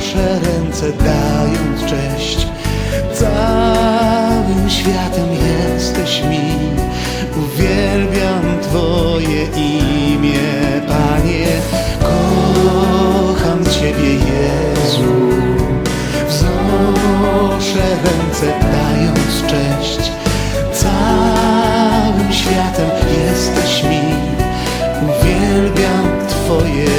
Wznoszę ręce, dając cześć, całym światem jesteś mi, uwielbiam Twoje imię, Panie, kocham Ciebie, Jezu. Wznoszę ręce, dając cześć, całym światem jesteś mi, uwielbiam Twoje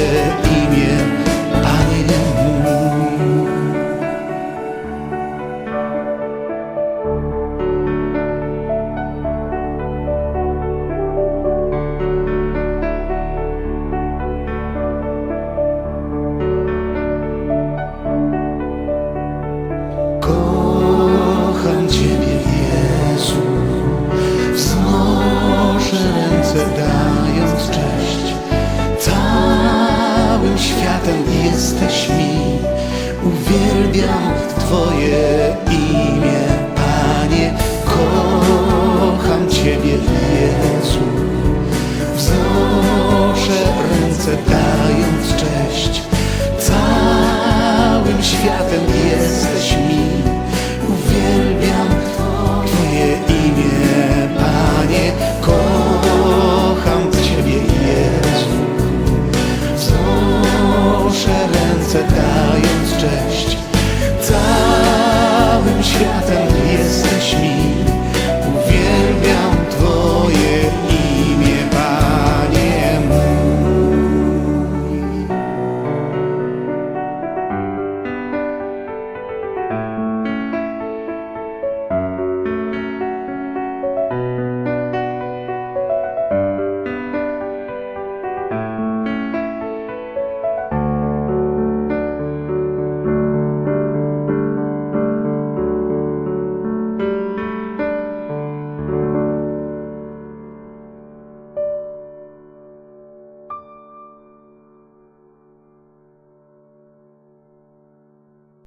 światem jesteś mi. Uwielbiam Twoje